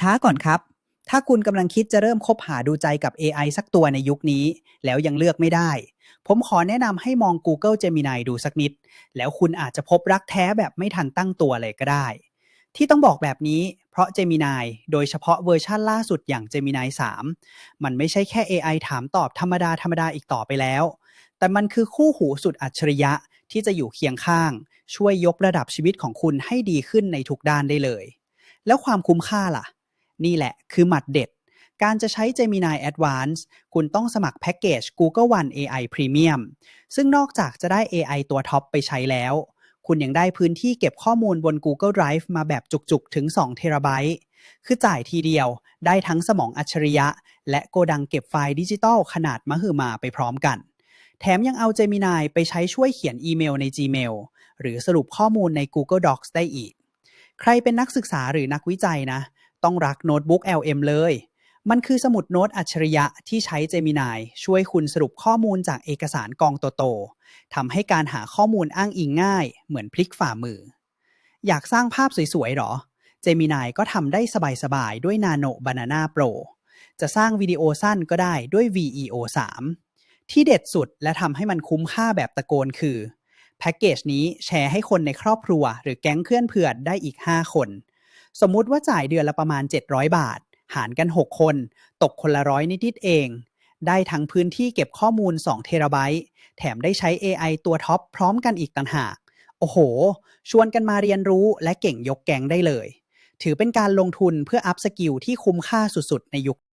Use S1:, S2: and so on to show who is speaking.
S1: ช้าก่อนครับ ถ้าคุณกำลังคิดจะเริ่มคบหาดูใจกับ AI สักตัวในยุคนี้ แล้วยังเลือกไม่ได้ ผมขอแนะนำให้มอง Google Gemini ดูสักนิด แล้วคุณอาจจะพบรักแท้แบบไม่ทันตั้งตัวเลยก็ได้ ที่ต้องบอกแบบนี้ เพราะ Gemini โดยเฉพาะเวอร์ชั่นล่าสุดอย่าง Gemini 3 มันไม่ใช่แค่ AI ถามตอบธรรมดาธรรมดาอีกต่อไปแล้ว แต่มันคือคู่หูสุดอัจฉริยะที่จะอยู่เคียงข้าง ช่วยยกระดับชีวิตของคุณให้ดีขึ้นในทุกด้านได้เลย แล้วความคุ้มค่าล่ะ นี่แหละคือหมัดเด็ด การจะใช้ Gemini Advance คุณต้องสมัครแพ็กเกจ Google One AI Premium ซึ่งนอกจากจะได้ AI ตัวท็อปไปใช้แล้ว คุณยังได้พื้นที่เก็บข้อมูลบน Google Drive มาแบบจุกๆ ถึง2เทราไบต์คือจ่ายทีเดียวได้ทั้งสมองอัจฉริยะ และโกดังเก็บไฟล์ดิจิตอลขนาดมหึมาไปพร้อมกัน แถมยังเอา Gemini ไปใช้ช่วยเขียนอีเมลใน Gmail หรือสรุปข้อมูลใน Google Docs ได้อีก ใครเป็นนักศึกษาหรือนักวิจัยนะ ต้องรักโน้ตบุ๊ก LM เลย มันคือสมุดโน้ตอัจฉริยะที่ใช้ Gemini ช่วยคุณสรุปข้อมูลจากเอกสารกองโตๆทำให้การหาข้อมูลอ้างอิงง่าย เหมือนพลิกฝ่ามือ อยากสร้างภาพสวยๆหรอ Gemini ก็ทำได้สบายๆ ด้วย Nano Banana Pro จะสร้างวิดีโอสั้นก็ได้ด้วย VEO 3 ที่เด็ดสุดและทำให้มันคุ้มค่าแบบตะโกนคือแพ็กเกจนี้แชร์ให้คนในครอบครัว หรือแก๊งเพื่อนเพื่อนได้อีก 5 คน สมมุติว่าจ่ายเดือนละประมาณ 700 บาท หารกัน 6 คน ตกคนละร้อยนิดๆเอง ได้ทั้งพื้นที่เก็บข้อมูล 2 เทราไบต์ แถมได้ใช้ AI ตัวท็อปพร้อมกันอีกต่างหาก โอ้โห ชวนกันมาเรียนรู้และเก่งยกแกงได้เลย ถือเป็นการลงทุนเพื่ออัพสกิลที่คุ้มค่าสุดๆ ในยุค